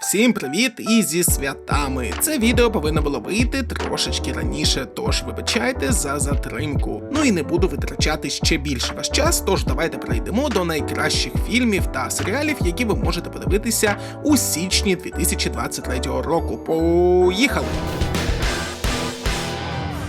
Всім привіт і зі святами! Це відео повинно було вийти трошечки раніше, тож вибачайте за затримку. Ну і не буду витрачати ще більше ваш час, тож давайте перейдемо до найкращих фільмів та серіалів, які ви можете подивитися у січні 2023 року. Поїхали!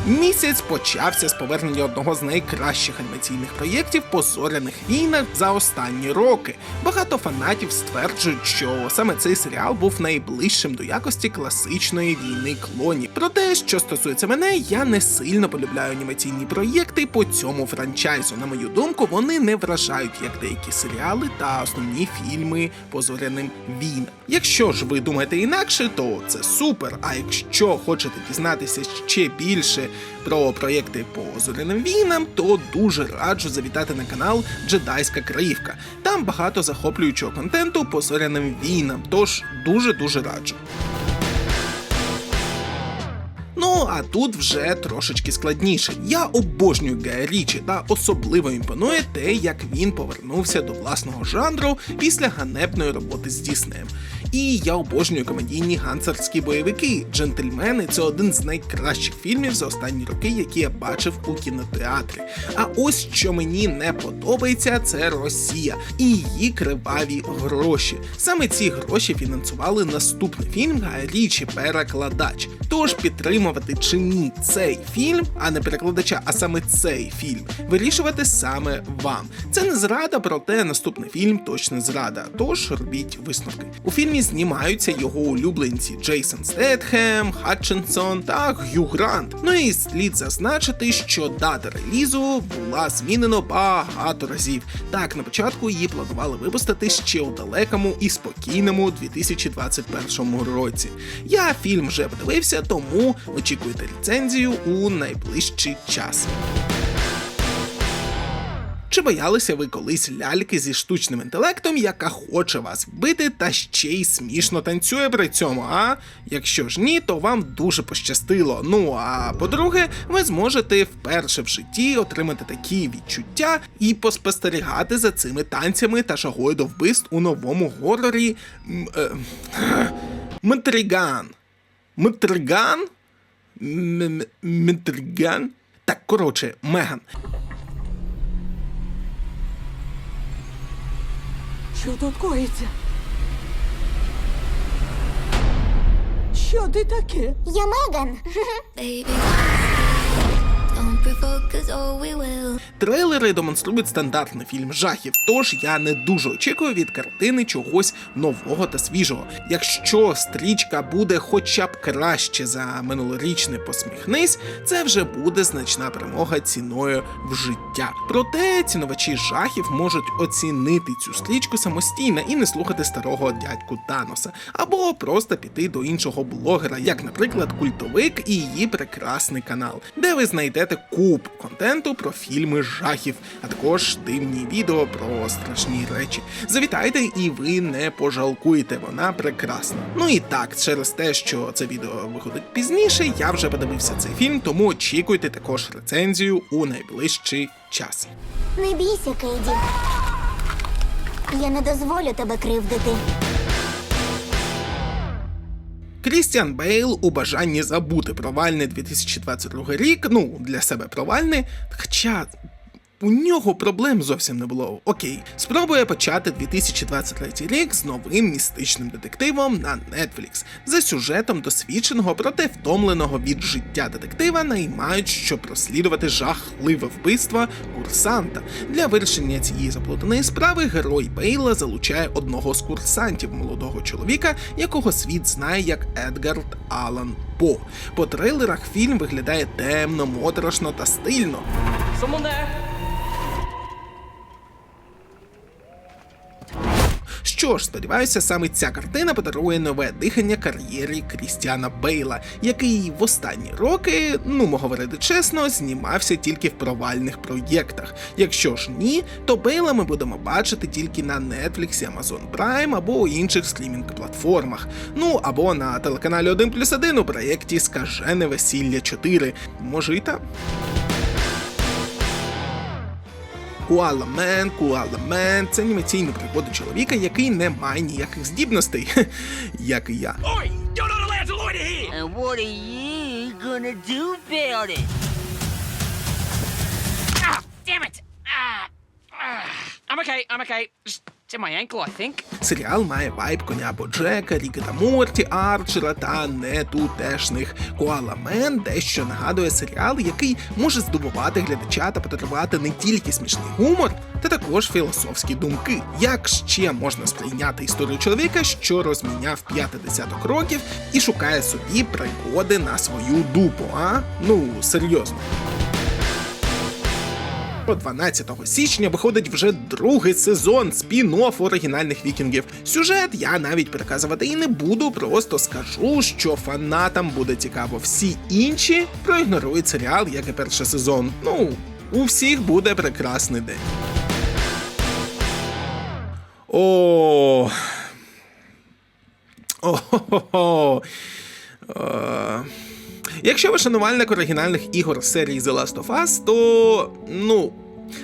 Місяць почався з повернення одного з найкращих анімаційних проєктів по зоряних війнах за останні роки. Багато фанатів стверджують, що саме цей серіал був найближчим до якості класичної війни клонів. Проте, що стосується мене, я не сильно полюбляю анімаційні проєкти по цьому франчайзу. На мою думку, вони не вражають як деякі серіали та основні фільми по зоряним війнам. Якщо ж ви думаєте інакше, то це супер. А якщо хочете дізнатися ще більше про проєкти по зоряним війнам, то дуже раджу завітати на канал Джедайська Краївка. Там багато захоплюючого контенту по зоряним війнам, тож дуже дуже раджу. Ну а тут вже трошечки складніше. Я обожнюю Гая Річі та особливо імпонує те, як він повернувся до власного жанру після ганебної роботи з Діснеєм. І я обожнюю комедійні гансерські бойовики. Джентльмени це один з найкращих фільмів за останні роки, які я бачив у кінотеатрі. А ось що мені не подобається, це Росія і її криваві гроші. Саме ці гроші фінансували наступний фільм Гая Річі Перекладач. Тож підтримувати чи ні цей фільм, а не перекладача, а саме цей фільм, вирішувати саме вам. Це не зрада, проте наступний фільм точно зрада. Тож робіть висновки. У фільмі знімаються його улюбленці Джейсон Стетхем, Хатчинсон та Г'ю Грант. Ну і слід зазначити, що дата релізу була змінена багато разів. Так, на початку її планували випустити ще у далекому і спокійному 2021 році. Я фільм вже подивився, тому очікуйте ліцензію у найближчий час. Чи боялися ви колись ляльки зі штучним інтелектом, яка хоче вас вбити та ще й смішно танцює при цьому? А якщо ж ні, то вам дуже пощастило. Ну а по-друге, ви зможете вперше в житті отримати такі відчуття і поспостерігати за цими танцями та шагою до вбивств у новому горорі е, Метриган. Метриган? М- м- Метриган? Так, коротше, Меган. Що тут коїться? Що ти таке? Я Меган. Baby, don't provoke us or we will. Трейлери демонструють стандартний фільм жахів, тож я не дуже очікую від картини чогось нового та свіжого. Якщо стрічка буде хоча б краще за минулорічний посміхнись, це вже буде значна перемога ціною в життя. Проте цінувачі жахів можуть оцінити цю стрічку самостійно і не слухати старого дядьку Таноса, або просто піти до іншого блогера, як, наприклад, культовик і її прекрасний канал, де ви знайдете куп контенту про фільми жахів, а також дивні відео про страшні речі. Завітайте, і ви не пожалкуєте, вона прекрасна. Ну і так, через те, що це відео виходить пізніше, я вже подивився цей фільм, тому очікуйте також рецензію у найближчий час. Не бійся, Кейді. Я не дозволю тебе кривдити. Крістіан Бейл у бажанні забути провальний 2022 рік, ну для себе провальний, хоча. У нього проблем зовсім не було. Окей, спробує почати 2023 рік з новим містичним детективом на Netflix. За сюжетом досвідченого, проте втомленого від життя детектива наймають, щоб розслідувати жахливе вбивство курсанта. Для вирішення цієї заплутаної справи герой Бейла залучає одного з курсантів молодого чоловіка, якого світ знає як Едгард Алан По. По трейлерах фільм виглядає темно, моторошно та стильно. Someone there? Що ж, сподіваюся, саме ця картина подарує нове дихання кар'єрі Крістіана Бейла, який в останні роки, ну мо говорити чесно, знімався тільки в провальних проєктах. Якщо ж ні, то Бейла ми будемо бачити тільки на Netflix, Amazon Prime або інших стрімінг-платформах. Ну або на телеканалі 1 плюс 1 у проєкті Скажене весілля 4. Може і там. Куаламен, Куаламен це анімаційні пригоди чоловіка, який не має ніяких здібностей, як і я. Here! And what are you gonna do about it? Ah, damn it! Ah, ah. I'm okay, I'm okay. Just to my ankle, I think. Серіал має вайб коня або Джека, Ріка та Морті, Арчера та нетутешних. Коаламен дещо нагадує серіал, який може здивувати глядача та подарувати не тільки смішний гумор, та також філософські думки. Як ще можна сприйняти історію чоловіка, що розміняв п'яти десяток років і шукає собі пригоди на свою дупу, а? Ну, серйозно. 12 січня виходить вже другий сезон спін-офф оригінальних вікінгів. Сюжет я навіть переказувати і не буду, просто скажу, що фанатам буде цікаво. Всі інші проігнорують серіал, як і перший сезон. Ну, у всіх буде прекрасний день. О. О. Якщо ви шанувальник оригінальних ігор серії The Last of Us, то ну.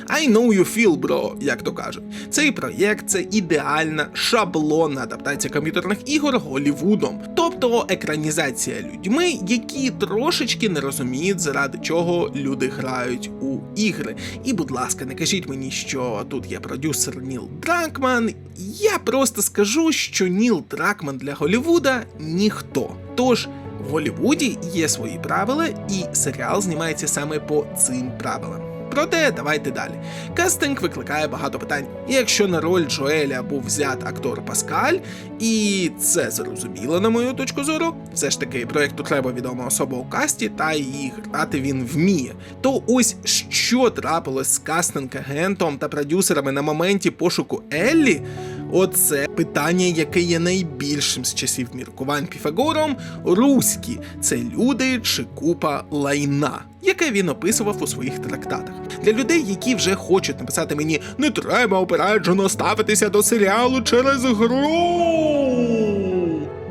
I know you feel, bro, як то кажуть. Цей проєкт це ідеальна шаблонна адаптація комп'ютерних ігор Голівудом, тобто екранізація людьми, які трошечки не розуміють, заради чого люди грають у ігри. І, будь ласка, не кажіть мені, що тут є продюсер Ніл Дракман. Я просто скажу, що Ніл Дракман для Голівуда ніхто. Тож. В Голлівуді є свої правила, і серіал знімається саме по цим правилам. Проте давайте далі. Кастинг викликає багато питань. Якщо на роль Джоеля був взят актор Паскаль, і це зрозуміло на мою точку зору, все ж таки проєкту треба відома особа у касті, та її грати він вміє. То ось що трапилось з кастинг-агентом та продюсерами на моменті пошуку Еллі, Оце питання, яке є найбільшим з часів міркувань Піфагором. Руські це люди чи купа лайна, яке він описував у своїх трактатах. Для людей, які вже хочуть написати мені не треба опереджено ставитися до серіалу через гру.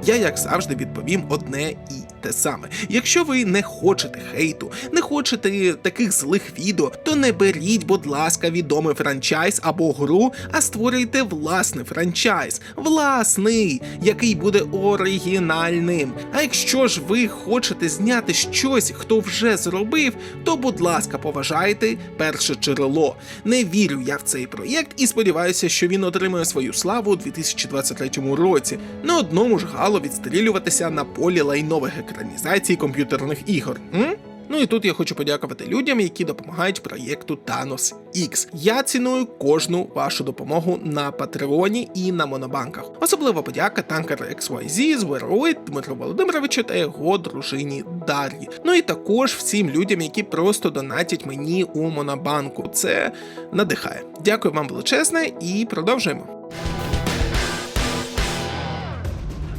Я, як завжди, відповім одне і те саме. Якщо ви не хочете хейту, не хочете таких злих відео, то не беріть, будь ласка, відомий франчайз або гру, а створюйте власний франчайз, власний, який буде оригінальним. А якщо ж ви хочете зняти щось, хто вже зробив, то будь ласка, поважайте перше джерело. Не вірю я в цей проєкт і сподіваюся, що він отримає свою славу у 2023 році. На одному ж гало відстрілюватися на полі лайнових екранізацій комп'ютерних ігор. М? Ну і тут я хочу подякувати людям, які допомагають проєкту Thanos X. Я ціную кожну вашу допомогу на Патреоні і на Монобанках. Особлива подяка танкер XYZ, Звероїд, Дмитру Володимировичу та його дружині Дар'ї. Ну і також всім людям, які просто донатять мені у Монобанку. Це надихає. Дякую вам величезне і продовжуємо.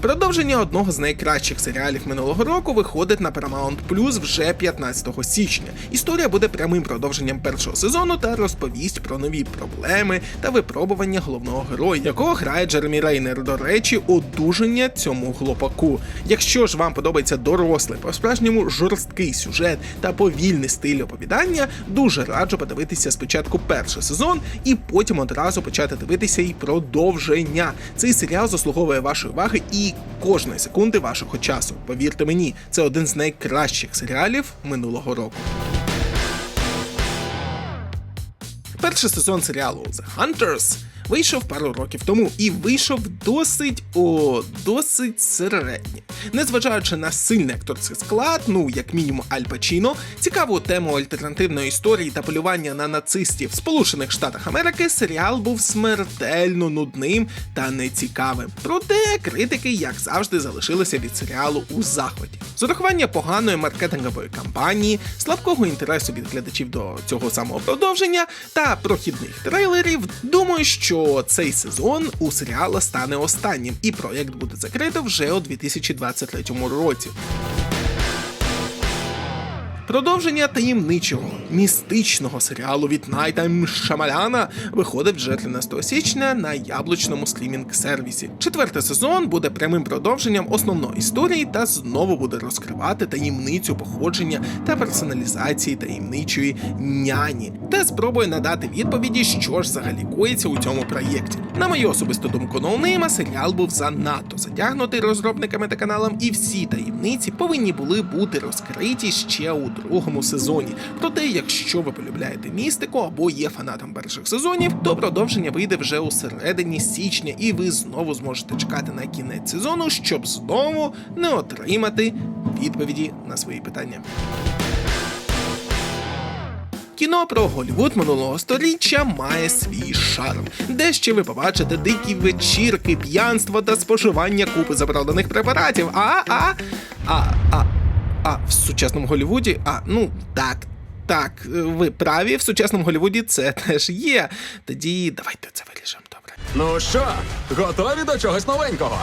Продовження одного з найкращих серіалів минулого року виходить на Paramount Plus вже 15 січня. Історія буде прямим продовженням першого сезону та розповість про нові проблеми та випробування головного героя, якого грає Джеремі Рейнер. До речі, одужання цьому хлопаку. Якщо ж вам подобається дорослий, по-справжньому жорсткий сюжет та повільний стиль оповідання, дуже раджу подивитися спочатку перший сезон і потім одразу почати дивитися і продовження. Цей серіал заслуговує вашої уваги і кожної секунди вашого часу. Повірте мені, це один з найкращих серіалів минулого року. Перший сезон серіалу The Hunters вийшов пару років тому і вийшов досить о досить середньо. Незважаючи на сильний акторський склад, ну як мінімум Аль Пачіно, цікаву тему альтернативної історії та полювання на нацистів в Сполучених Штатах Америки, серіал був смертельно нудним та нецікавим. Проте критики, як завжди, залишилися від серіалу у захваті. З урахування поганої маркетингової кампанії, слабкого інтересу від глядачів до цього самого продовження та прохідних трейлерів, думаю, що цей сезон у серіала стане останнім, і проєкт буде закрито вже у 2023 році. Продовження таємничого містичного серіалу від Найта Шамаляна виходить вже 13 січня на яблучному стрімінг сервісі. Четвертий сезон буде прямим продовженням основної історії та знову буде розкривати таємницю походження та персоналізації таємничої няні, та спробує надати відповіді, що ж взагалі коїться у цьому проєкті. На мою особисту думку, ноунейма серіал був занадто затягнутий розробниками та каналом, і всі таємниці повинні були бути розкриті ще у другому сезоні. Проте, якщо ви полюбляєте містику або є фанатом перших сезонів, то продовження вийде вже у середині січня, і ви знову зможете чекати на кінець сезону, щоб знову не отримати відповіді на свої питання. Кіно про Голлівуд минулого століття має свій шарм, де ще ви побачите дикі вечірки, п'янство та споживання купи заправлених препаратів. А, а, а, а, а в сучасному Голлівуді, а ну так. Так, ви праві, в сучасному Голлівуді це теж є. Тоді давайте це вирішимо, добре. Ну що, готові до чогось новенького?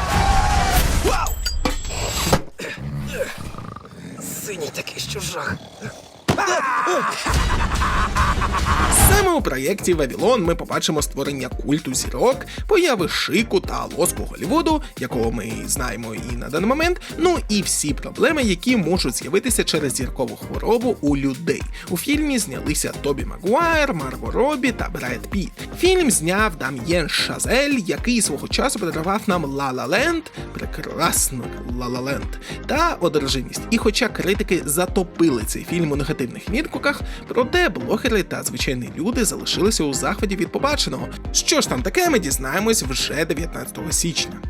Синій такий що жах. Саме у проєкті Вавілон ми побачимо створення культу зірок, появи шику та лоску Голлівуду, якого ми знаємо і на даний момент. Ну і всі проблеми, які можуть з'явитися через зіркову хворобу у людей. У фільмі знялися Тобі Магуайр, Марго Робі та Брайт Піт. Фільм зняв Дам'єн Шазель, який свого часу подарував нам Ла Ла Ленд, прекрасну Ла Ла Ленд, та одержимість. І хоча критики затопили цей фільм у негативних відгуках, проте блогери та звичайні люди залишилися у захваті від побаченого. Що ж там таке, ми дізнаємось вже 19 січня.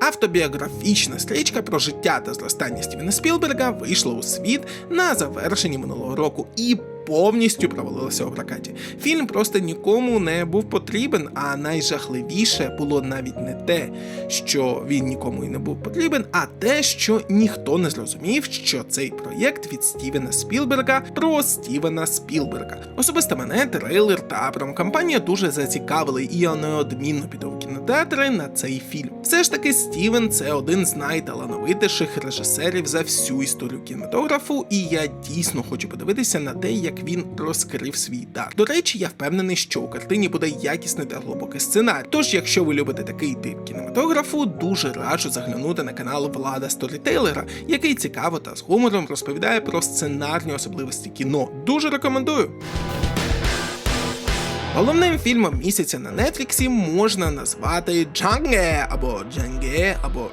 Автобіографічна стрічка про життя та зростання Стівена Спілберга вийшла у світ на завершенні минулого року і повністю провалилася у прокаті. Фільм просто нікому не був потрібен, а найжахливіше було навіть не те, що він нікому і не був потрібен, а те, що ніхто не зрозумів, що цей проєкт від Стівена Спілберга про Стівена Спілберга. Особисто мене трейлер та промокампанія дуже зацікавили, і я неодмінно піду в кінотеатри на цей фільм. Все ж таки, Стівен це один з найталановитіших режисерів за всю історію кінематографу, і я дійсно хочу подивитися на те, як він розкрив свій дар. До речі, я впевнений, що у картині буде якісний та глибокий сценарій. Тож, якщо ви любите такий тип кінематографу, дуже раджу заглянути на канал Влада Сторітейлера, який цікаво та з гумором розповідає про сценарні особливості кіно. Дуже рекомендую. Головним фільмом місяця на Нетфліксі можна назвати Джанге або Джанге, або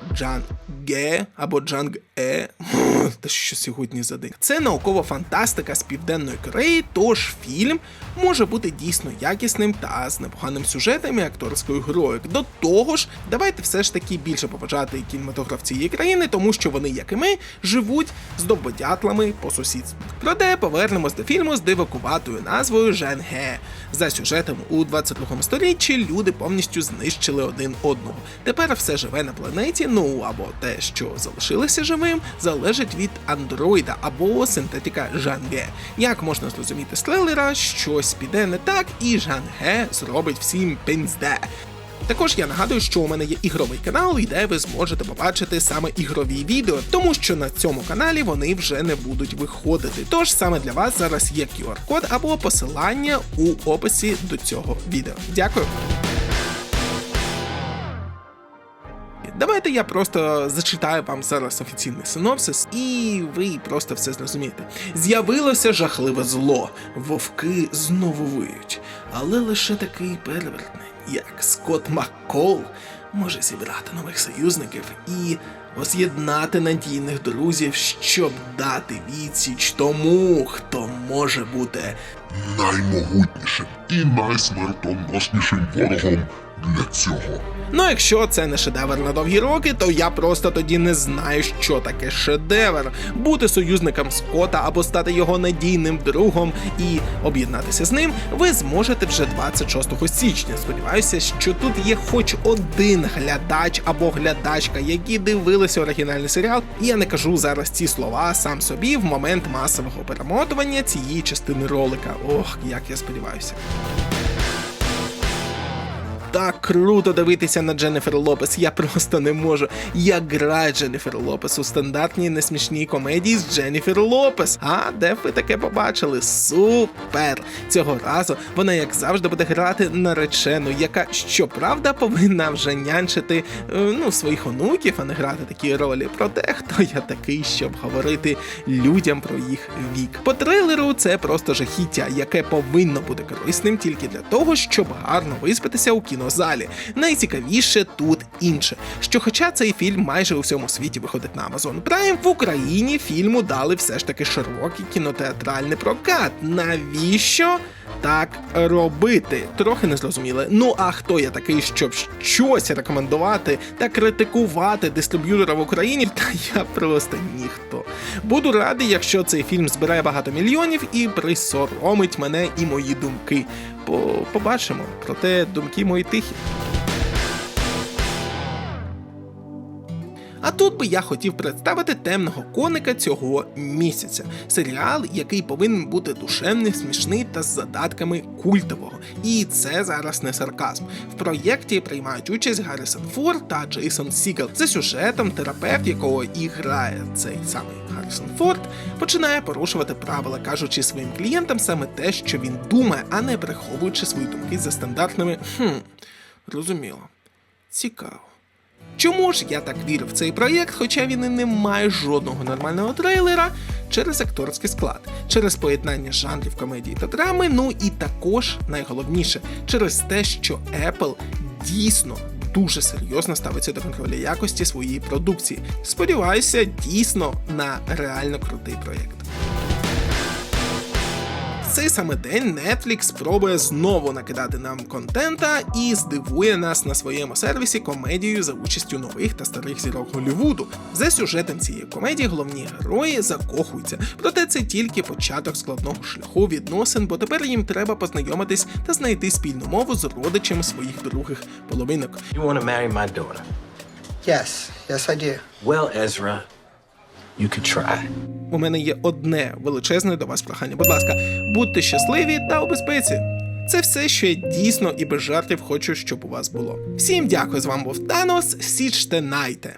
Джанге, або Джанг-Е. Та що сьогодні за день? Це наукова фантастика з південної Кореї, тож фільм може бути дійсно якісним та з непоганим сюжетом і акторською грою. До того ж, давайте все ж таки більше поважати кінематограф цієї країни, тому що вони, як і ми, живуть з довбодятлами по сусідству. Проте повернемось до фільму з дивакуватою назвою Женге. За сюжетом у 22 столітті люди повністю знищили один одного. Тепер все живе на планеті, ну або те, що залишилося живим, залежить від андроїда або синтетика Жанге. Як можна зрозуміти з трейлера, щось піде не так, і Жанге зробить всім пензде. Також я нагадую, що у мене є ігровий канал, і де ви зможете побачити саме ігрові відео, тому що на цьому каналі вони вже не будуть виходити. Тож саме для вас зараз є QR-код або посилання у описі до цього відео. Дякую. Давайте я просто зачитаю вам зараз офіційний синопсис, і ви просто все зрозумієте. З'явилося жахливе зло. Вовки знову виють, але лише такий перевертний, як Скотт Маккол, може зібрати нових союзників і воз'єднати надійних друзів, щоб дати відсіч тому, хто може бути наймогутнішим і найсмертоноснішим ворогом для цього. Ну, якщо це не шедевр на довгі роки, то я просто тоді не знаю, що таке шедевр. Бути союзником Скота або стати його надійним другом і об'єднатися з ним, ви зможете вже 26 січня. Сподіваюся, що тут є хоч один глядач або глядачка, які дивилися оригінальний серіал. І я не кажу зараз ці слова сам собі в момент масового перемотування цієї частини ролика. Ох, як я сподіваюся. Так круто дивитися на Дженніфер Лопес. Я просто не можу. Як грає Дженніфер Лопес у стандартній несмішній комедії з Дженніфер Лопес. А де ви таке побачили? Супер! Цього разу вона, як завжди, буде грати наречену, яка щоправда повинна вже нянчити е, ну, своїх онуків, а не грати такі ролі. Проте хто я такий, щоб говорити людям про їх вік. По трейлеру це просто жахіття, яке повинно бути корисним тільки для того, щоб гарно виспатися у кінозалі. Найцікавіше тут інше, що хоча цей фільм майже у всьому світі виходить на Amazon Prime, в Україні фільму дали все ж таки широкий кінотеатральний прокат. Навіщо? Так робити трохи не зрозуміли. Ну а хто я такий, щоб щось рекомендувати та критикувати дистриб'ютора в Україні? Та я просто ніхто. Буду радий, якщо цей фільм збирає багато мільйонів і присоромить мене і мої думки. По побачимо, проте думки мої тихі. А тут би я хотів представити темного коника цього місяця. Серіал, який повинен бути душевний, смішний та з задатками культового. І це зараз не сарказм. В проєкті приймають участь Гаррісон Форд та Джейсон Сігел. За сюжетом терапевт, якого і грає цей самий Гаррісон Форд, починає порушувати правила, кажучи своїм клієнтам саме те, що він думає, а не приховуючи свої думки за стандартними. Хм, розуміло. Цікаво. Чому ж я так вірю в цей проєкт, хоча він і не має жодного нормального трейлера через акторський склад, через поєднання жанрів комедії та драми, ну і також найголовніше через те, що Apple дійсно дуже серйозно ставиться до контролю якості своєї продукції. Сподіваюся, дійсно на реально крутий проєкт. Цей саме день Netflix спробує знову накидати нам контента і здивує нас на своєму сервісі комедією за участю нових та старих зірок Голлівуду. За сюжетом цієї комедії головні герої закохуються, проте це тільки початок складного шляху відносин, бо тепер їм треба познайомитись та знайти спільну мову з родичами своїх других половинок. You want to marry my daughter? Yes, yes, I do. Well, Ezra, you could try. У мене є одне величезне до вас прохання. Будь ласка, будьте щасливі та у безпеці. Це все, що я дійсно і без жартів хочу, щоб у вас було. Всім дякую, з вами був Танос, січте найте.